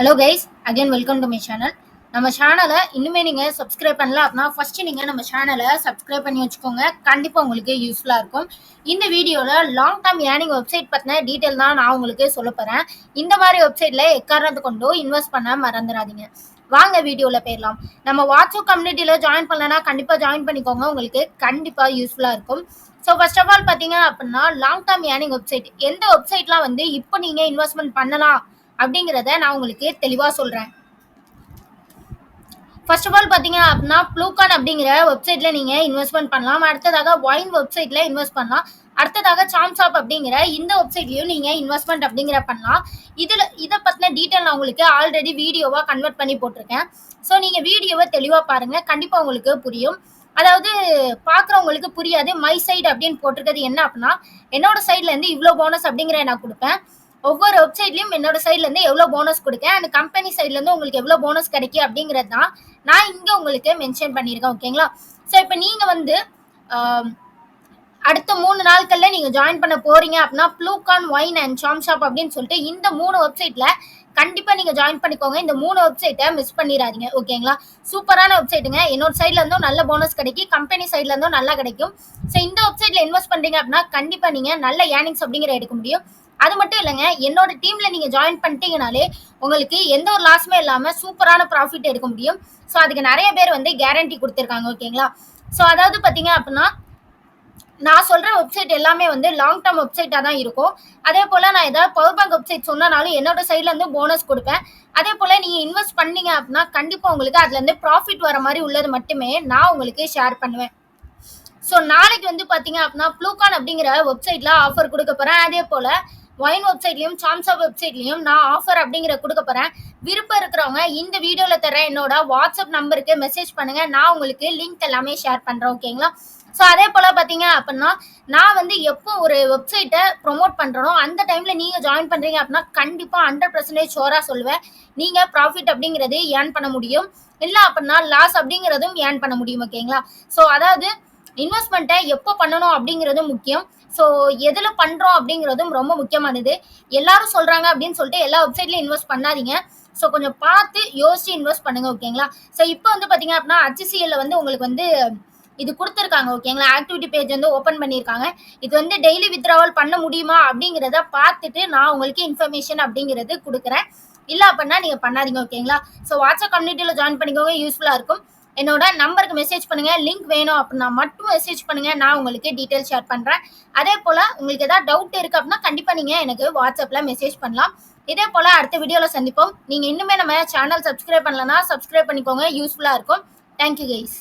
Hello guys again welcome to my channel நம்ம சேனலை இன்னுமே நீங்கள் சப்ஸ்கிரைப் பண்ணல அப்படின்னா ஃபஸ்ட்டு நீங்கள் நம்ம சேனலை சப்ஸ்கிரைப் பண்ணி வச்சுக்கோங்க. கண்டிப்பாக உங்களுக்கு யூஸ்ஃபுல்லாக இருக்கும். இந்த வீடியோவில் லாங் டேர்ம் ஏர்னிங் வெப்சைட் பற்றின டீட்டெயில் தான் நான் உங்களுக்கு சொல்ல போகிறேன் இந்த மாதிரி வெப்சைட்டில் எக்காரணத்து கொண்டோ இன்வெஸ்ட் பண்ண மறந்துடாதீங்க. வாங்க வீடியோவில் போயிடலாம். நம்ம வாட்ஸ்அப் கம்யூனிட்டியில் ஜாயின் பண்ணலன்னா கண்டிப்பாக ஜாயின் பண்ணிக்கோங்க. உங்களுக்கு கண்டிப்பாக யூஸ்ஃபுல்லாக இருக்கும். ஸோ ஃபர்ஸ்ட் ஆஃப் ஆல் பார்த்தீங்க அப்படின்னா லாங் டேர்ம் ஏர்னிங் வெப்சைட் எந்த வெப்சைட்லாம் வந்து இப்போ நீங்கள் இன்வெஸ்ட்மெண்ட் பண்ணலாம்? அப்படிங்கிறத நான் உங்களுக்கு தெளிவாக சொல்கிறேன் ஃபர்ஸ்ட் ஆஃப் ஆல் பார்த்தீங்க அப்படின்னா ப்ளூகான் அப்படிங்கிற வெப்சைட்டில் நீங்கள் இன்வெஸ்ட்மெண்ட் பண்ணலாம். அடுத்ததாக ஒயின் வெப்சைட்டில் இன்வெஸ்ட் பண்ணலாம். அடுத்ததாக சாம்சாப் அப்படிங்கிற இந்த வெப்சைட்லையும் நீங்கள் இன்வெஸ்ட்மெண்ட் அப்படிங்கிற பண்ணலாம். இதில் இதை பற்றின டீட்டெயில் நான் உங்களுக்கு ஆல்ரெடி வீடியோவாக கன்வெர்ட் பண்ணி போட்டிருக்கேன். ஸோ நீங்கள் வீடியோவை தெளிவாக பாருங்கள் கண்டிப்பாக உங்களுக்கு புரியும். அதாவது பார்க்குறவங்களுக்கு புரியாது. மை சைடு அப்படின்னு போட்டிருக்கிறது என்ன அப்படின்னா என்னோட சைட்லேருந்து இவ்வளோ போனஸ் அப்படிங்கிற நான் கொடுப்பேன். ஒவ்வொரு வெப்சைட்லையும் என்னோட சைட்லேருந்து எவ்வளோ போனஸ் கொடுக்கேன். அண்ட் கம்பெனி சைட்லேருந்து உங்களுக்கு எவ்வளோ போனஸ் கிடைக்கும் அப்படிங்கிறது தான் நான் இங்கே உங்களுக்கு மென்ஷன் பண்ணியிருக்கேன் ஓகேங்களா ஸோ இப்போ நீங்கள் வந்து அடுத்த மூணு நாட்களில் நீங்கள் ஜாயின் பண்ண போறீங்க அப்படின்னா ப்ளூகான் ஒயின் அண்ட் சாம் ஷாப் அப்படின்னு சொல்லிட்டு இந்த மூணு வெப்சைட்டில் கண்டிப்பாக நீங்கள் ஜாயின் பண்ணிக்கோங்க. இந்த மூணு வெப்சைட்டை மிஸ் பண்ணிடாதீங்க ஓகேங்களா சூப்பரான வெப்சைட்டுங்க என்னோட சைட்ல இருந்தும் நல்ல போனஸ் கிடைக்கும். கம்பெனி சைட்ல இருந்தும் நல்லா கிடைக்கும். ஸோ இந்த வெப்சைட்ல இன்வெஸ்ட் பண்றீங்க அப்படின்னா கண்டிப்பாக நீங்கள் நல்ல ஏர்னிங்ஸ் அப்படிங்கிற எடுக்க முடியும். அது மட்டும் இல்லைங்க என்னோட டீம்ல நீங்க ஜாயின் பண்ணிட்டீங்கனாலே உங்களுக்கு எந்த ஒரு லாஸுமே இல்லாம சூப்பரான ப்ராஃபிட் எடுக்க முடியும். ஸோ அதுக்கு நிறைய பேர் வந்து கேரண்டி கொடுத்துருக்காங்க ஓகேங்களா ஸோ அதாவது பார்த்தீங்க அப்படின்னா நான் சொல்ற வெப்சைட் எல்லாமே வந்து லாங் டேர்ம் வெப்சைட்டாக தான் இருக்கும். அதே போல் நான் ஏதாவது பவர் பேங்க் வெப்சைட் சொன்னாலும் என்னோட சைட்லேருந்து போனஸ் கொடுப்பேன். அதே போல் நீங்கள் இன்வெஸ்ட் பண்ணீங்க அப்படின்னா கண்டிப்பாக உங்களுக்கு அதுலேருந்து ப்ராஃபிட் வர மாதிரி உள்ளது மட்டுமே நான் உங்களுக்கு ஷேர் பண்ணுவேன். ஸோ நாளைக்கு வந்து பார்த்தீங்க அப்படின்னா ப்ளூகான் அப்படிங்கிற வெப்சைட்டில் ஆஃபர் கொடுக்க போகிறேன் அதே போல் ஒயின் வெப்சைட்லையும் சாம்சா வெப்சைட்லையும் நான் ஆஃபர் அப்படிங்கிற கொடுக்க போகிறேன் விருப்பம் இருக்கிறவங்க இந்த வீடியோவில் தர என்னோட வாட்ஸ்அப் நம்பருக்கு மெசேஜ் பண்ணுங்கள் நான் உங்களுக்கு லிங்க் எல்லாமே ஷேர் பண்ணுறேன் ஓகேங்களா ஸோ அதே போல் பார்த்தீங்க அப்படின்னா நான் வந்து எப்போ ஒரு வெப்சைட்டை ப்ரொமோட் பண்ணுறனோ அந்த டைமில் நீங்கள் ஜாயின் பண்ணுறீங்க அப்படின்னா கண்டிப்பாக ஹண்ட்ரட் பர்சன்டேஜ் ஷோராக சொல்லுவேன். நீங்கள் ப்ராஃபிட் அப்படிங்கிறது ஏர்ன் பண்ண முடியும். இல்லை அப்படின்னா லாஸ் அப்படிங்கிறதும் ஏர்ன் பண்ண முடியும் ஓகேங்களா ஸோ அதாவது இன்வெஸ்ட்மெண்ட்டை எப்போ பண்ணணும் அப்படிங்கிறதும் முக்கியம். ஸோ எதில் பண்ணுறோம் அப்படிங்கிறதும் ரொம்ப முக்கியமானது. எல்லாரும் சொல்கிறாங்க அப்படின்னு சொல்லிட்டு எல்லா வெப்சைட்லையும் இன்வெஸ்ட் பண்ணாதீங்க. ஸோ கொஞ்சம் பார்த்து யோசிச்சு இன்வெஸ்ட் பண்ணுங்க ஓகேங்களா ஸோ இப்போ வந்து பார்த்தீங்க அப்படின்னா ஹச்சிசிஎல்ல வந்து உங்களுக்கு வந்து இது கொடுத்துருக்காங்க ஓகேங்களா ஆக்டிவிட்டி பேஜ் வந்து ஓப்பன் பண்ணியிருக்காங்க. இது வந்து டெய்லி வித்ட்ராவல் பண்ண முடியுமா அப்படிங்கிறத பார்த்துட்டு நான் உங்களுக்கு இன்ஃபர்மேஷன் அப்படிங்கிறது கொடுக்குறேன். இல்லை அப்படின்னா நீங்கள் பண்ணாதீங்க ஓகேங்களா ஸோ வாட்ஸ்அப் கம்யூனிட்டியில் ஜாயின் பண்ணிக்கோங்க யூஸ்ஃபுல்லாக இருக்கும். என்னோட நம்பருக்கு மெசேஜ் பண்ணுங்க. லிங்க் வேணும் அப்படின்னா மட்டும் மெசேஜ் பண்ணுங்க. நான் உங்களுக்கு டீட்டெயில் ஷேர் பண்றேன். அதே போல உங்களுக்கு ஏதாவது டவுட் இருக்கு அப்படின்னா கண்டிப்பா நீங்க எனக்கு வாட்ஸ்அப்ல மெசேஜ் பண்ணலாம். இதே போல அடுத்த வீடியோல சந்திப்போம். நீங்க இன்னுமே நம்ம சேனல் சப்ஸ்கிரைப் பண்ணலன்னா சப்ஸ்கிரைப் பண்ணிக்கோங்க. யூஸ்ஃபுல்லா இருக்கும். Thank you guys